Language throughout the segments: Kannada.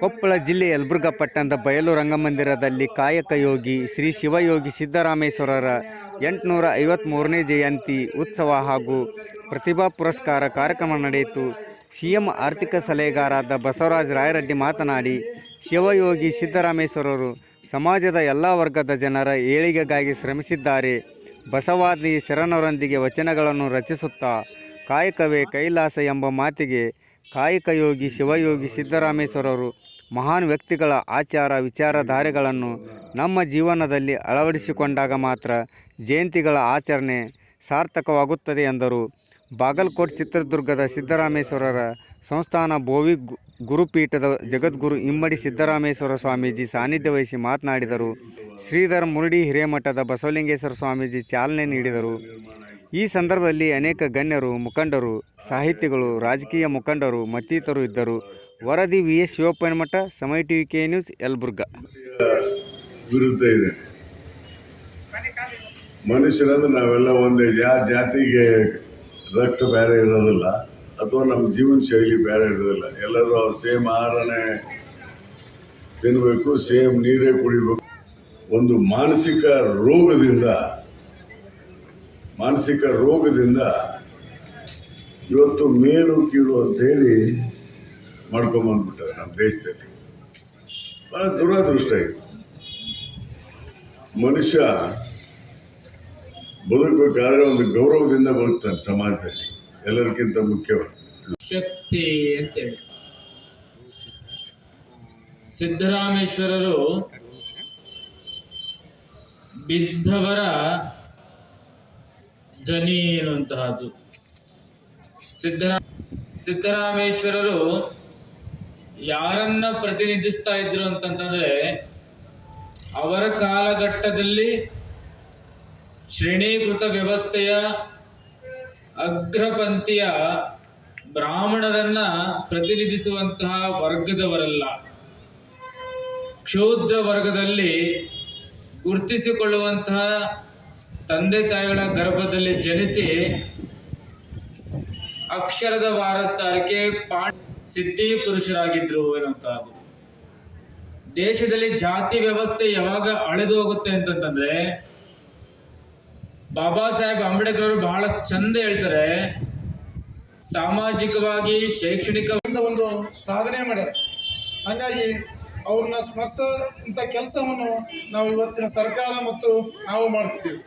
ಕೊಪ್ಪಳ ಜಿಲ್ಲೆ ಯಲಬುರ್ಗ ಪಟ್ಟಣದ ಬಯಲು ರಂಗಮಂದಿರದಲ್ಲಿ ಕಾಯಕ ಯೋಗಿ ಶ್ರೀ ಶಿವಯೋಗಿ ಸಿದ್ದರಾಮೇಶ್ವರರ ಎಂಟುನೂರ ಐವತ್ತ್ಮೂರನೇ ಜಯಂತಿ ಉತ್ಸವ ಹಾಗೂ ಪ್ರತಿಭಾ ಪುರಸ್ಕಾರ ಕಾರ್ಯಕ್ರಮ ನಡೆಯಿತು. ಸಿಎಂ ಆರ್ಥಿಕ ಸಲಹೆಗಾರಾದ ಬಸವರಾಜ ರಾಯರೆಡ್ಡಿ ಮಾತನಾಡಿ, ಶಿವಯೋಗಿ ಸಿದ್ದರಾಮೇಶ್ವರರು ಸಮಾಜದ ಎಲ್ಲ ವರ್ಗದ ಜನರ ಏಳಿಗೆಗಾಗಿ ಶ್ರಮಿಸಿದ್ದಾರೆ. ಬಸವಾದಿ ಶರಣರೊಂದಿಗೆ ವಚನಗಳನ್ನು ರಚಿಸುತ್ತಾ ಕಾಯಕವೇ ಕೈಲಾಸ ಎಂಬ ಮಾತಿಗೆ ಕಾಯಕ ಯೋಗಿ ಶಿವಯೋಗಿ ಸಿದ್ದರಾಮೇಶ್ವರರು ಮಹಾನ್ ವ್ಯಕ್ತಿಗಳ ಆಚಾರ ವಿಚಾರಧಾರೆಗಳನ್ನು ನಮ್ಮ ಜೀವನದಲ್ಲಿ ಅಳವಡಿಸಿಕೊಂಡಾಗ ಮಾತ್ರ ಜಯಂತಿಗಳ ಆಚರಣೆ ಸಾರ್ಥಕವಾಗುತ್ತದೆ ಎಂದರು. ಬಾಗಲಕೋಟ್ ಚಿತ್ರದುರ್ಗದ ಸಿದ್ದರಾಮೇಶ್ವರರ ಸಂಸ್ಥಾನ ಭೋವಿ ಗುರುಪೀಠದ ಜಗದ್ಗುರು ಇಮ್ಮಡಿ ಸಿದ್ದರಾಮೇಶ್ವರ ಸ್ವಾಮೀಜಿ ಸಾನ್ನಿಧ್ಯ ವಹಿಸಿ ಮಾತನಾಡಿದರು. ಶ್ರೀಧರ ಮುರುಡಿ ಹಿರೇಮಠದ ಬಸವಲಿಂಗೇಶ್ವರ ಸ್ವಾಮೀಜಿ ಚಾಲನೆ ನೀಡಿದರು. ಈ ಸಂದರ್ಭದಲ್ಲಿ ಅನೇಕ ಗಣ್ಯರು, ಮುಖಂಡರು, ಸಾಹಿತಿಗಳು, ರಾಜಕೀಯ ಮುಖಂಡರು ಮತ್ತಿತರರು ಇದ್ದರು. ವರದಿ ವಿ. ಎಸ್. ಶಿವಪ್ಪನಮಠ ಸಮಯ ಟಿವಿ ಕೆ. ನ್ಯೂಸ್, ಯಲಬುರ್ಗ. ವಿರುದ್ಧ ಮನುಷ್ಯರಂದ್ರೆ ನಾವೆಲ್ಲ ಒಂದೇ ಜಾತಿಗೆ ರಕ್ತ ಬೇರೆ ಇರೋದಿಲ್ಲ. ಅಥವಾ ನಮ್ಮ ಜೀವನ ಶೈಲಿ ಬೇರೆ ಇರೋದಿಲ್ಲ. ಎಲ್ಲರೂ ಅವ್ರು ಸೇಮ್ ಆಹಾರನೇ ತಿನ್ನಬೇಕು ಸೇಮ್ ನೀರೇ ಕುಡಿಬೇಕು. ಒಂದು ಮಾನಸಿಕ ರೋಗದಿಂದ ಮಾನಸಿಕ ರೋಗದಿಂದ ಇವತ್ತು ಮೇಲು ಕೀಳು ಅಂತೇಳಿ ಮಾಡ್ಕೊಂಬಂದ್ಬಿಟ್ಟಾರೆ ನಮ್ಮ ದೇಶದಲ್ಲಿ. ಭಾಳ ದುರಾದೃಷ್ಟ ಇದು. ಮನುಷ್ಯ ಬದುಕಬೇಕಾದ್ರೆ ಒಂದು ಗೌರವದಿಂದ ಬದುಕ್ತಾನೆ ಸಮಾಜದಲ್ಲಿ. ಎಲ್ಲರಿಗಿಂತ ಮುಖ್ಯವಾದ ಶಕ್ತಿ ಅಂತೇಳಿ. ಸಿದ್ದರಾಮೇಶ್ವರರು ಬಿದ್ದವರ ಧ್ವನಿ ಎನ್ನುವಂತಹದ್ದು. ಸಿದ್ದರಾ, ಸಿದ್ದರಾಮೇಶ್ವರರು ಯಾರನ್ನ ಪ್ರತಿನಿಧಿಸ್ತಾ ಇದ್ರು ಅಂತಂತಂದ್ರೆ, ಅವರ ಕಾಲಘಟ್ಟದಲ್ಲಿ ಶ್ರೇಣೀಕೃತ ವ್ಯವಸ್ಥೆಯ ಅಗ್ರಪಂಥೀಯ ಬ್ರಾಹ್ಮಣರನ್ನ ಪ್ರತಿನಿಧಿಸುವಂತಹ ವರ್ಗದವರಲ್ಲ. ಕ್ಷೂದ್ರ ವರ್ಗದಲ್ಲಿ ಗುರುತಿಸಿಕೊಳ್ಳುವಂತಹ ತಂದೆ ತಾಯಿಗಳ ಗರ್ಭದಲ್ಲಿ ಜನಿಸಿ ಅಕ್ಷರದ ವಾರಸ್ತಾರಿಕೆ ಪಾಂಡ ಸಿದ್ಧಿ ಪುರುಷರಾಗಿದ್ರು ಎನ್ನುವಂತಹದ್ದು. ದೇಶದಲ್ಲಿ ಜಾತಿ ವ್ಯವಸ್ಥೆ ಯಾವಾಗ ಅಳೆದು ಹೋಗುತ್ತೆ ಅಂತಂತಂದ್ರೆ ಬಾಬಾ ಸಾಹೇಬ್ ಅಂಬೇಡ್ಕರ್ ಅವರು ಬಹಳ ಚಂದ ಹೇಳ್ತಾರೆ. ಸಾಮಾಜಿಕವಾಗಿ ಶೈಕ್ಷಣಿಕ ಒಂದು ಸಾಧನೆ ಮಾಡ್ಯಾರ. ಹಾಗಾಗಿ ಅವ್ರನ್ನ ಸ್ಮರಿಸೋಂಥ ಕೆಲಸವನ್ನು ನಾವು ಇವತ್ತಿನ ಸರ್ಕಾರ ಮತ್ತು ನಾವು ಮಾಡ್ತೀವಿ.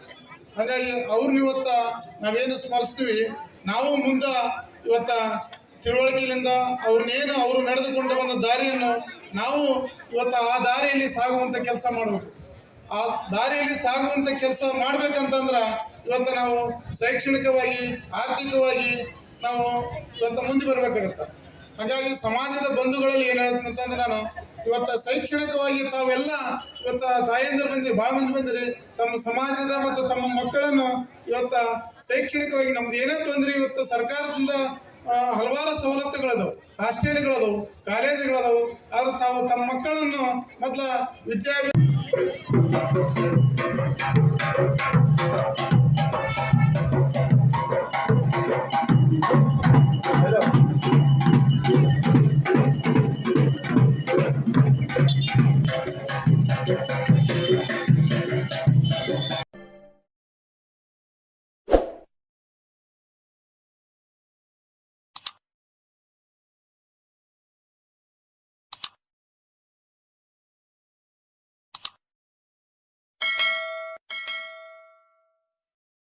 ಹಾಗಾಗಿ ಅವ್ರನ್ನ ಇವತ್ತ ನಾವೇನು ಸ್ಮರಿಸ್ತೀವಿ, ನಾವು ಮುಂದೆ ಇವತ್ತ ತಿಳುವಳಿಕೆಯಿಂದ ಅವ್ರನ್ನೇನು ಅವರು ನಡೆದುಕೊಂಡ ಒಂದು ದಾರಿಯನ್ನು ನಾವು ಇವತ್ತ ಆ ದಾರಿಯಲ್ಲಿ ಸಾಗುವಂಥ ಕೆಲಸ ಮಾಡಬೇಕು. ಆ ದಾರಿಯಲ್ಲಿ ಸಾಗುವಂಥ ಕೆಲಸ ಮಾಡ್ಬೇಕಂತಂದ್ರೆ ಇವತ್ತು ನಾವು ಶೈಕ್ಷಣಿಕವಾಗಿ, ಆರ್ಥಿಕವಾಗಿ ನಾವು ಇವತ್ತು ಮುಂದೆ ಬರಬೇಕಾಗತ್ತೆ. ಹಾಗಾಗಿ ಸಮಾಜದ ಬಂಧುಗಳಲ್ಲಿ ಏನು ಅಂತಂದ್ರೆ ನಾನು ಇವತ್ತು ಶೈಕ್ಷಣಿಕವಾಗಿ ತಾವೆಲ್ಲ ಇವತ್ತು ತಾಯಂದಿರು ಬಂದಿರಿ ಭಾಳ ಮಂದಿ ಬಂದಿರಿ, ತಮ್ಮ ಸಮಾಜದ ಮತ್ತು ತಮ್ಮ ಮಕ್ಕಳನ್ನು ಇವತ್ತು ಶೈಕ್ಷಣಿಕವಾಗಿ ನಮ್ದು ಏನೇ ತೊಂದರೆ ಇವತ್ತು ಸರ್ಕಾರದಿಂದ ಹಲವಾರು ಸವಲತ್ತುಗಳದವು ಹಾಸ್ಟೆಲ್ಗಳದವು ಕಾಲೇಜುಗಳದವು, ಆದ್ರೆ ತಾವು ತಮ್ಮ ಮಕ್ಕಳನ್ನು ಮೊದಲ ವಿದ್ಯಾಭ್ಯಾಸ Thank you.